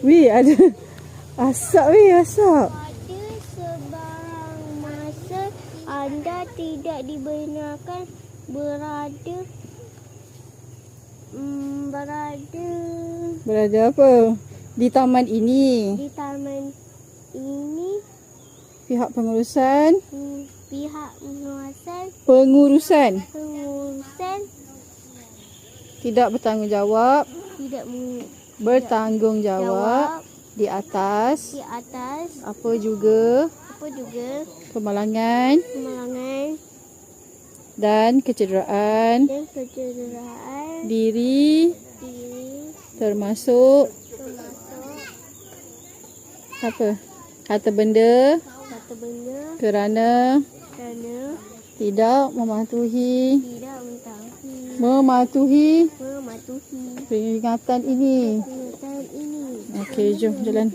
Wih, ada asap weh, asap. Pada sebarang masa anda tidak dibenarkan berada mm, berada Berada apa? Di taman ini. di taman ini Pihak pengurusan, mm, pihak penguasaan pengurusan pengurusan tidak bertanggungjawab, tidak meng- bertanggungjawab jawab di atas di atas apa juga apa juga kemalangan kemalangan dan kecederaan dan kecederaan diri diri termasuk termasuk apa? Harta benda satu benda kerana kerana tidak mematuhi tidak mematuhi mematuhi peringatan ini. peringatan ini. Okey, jom jalan.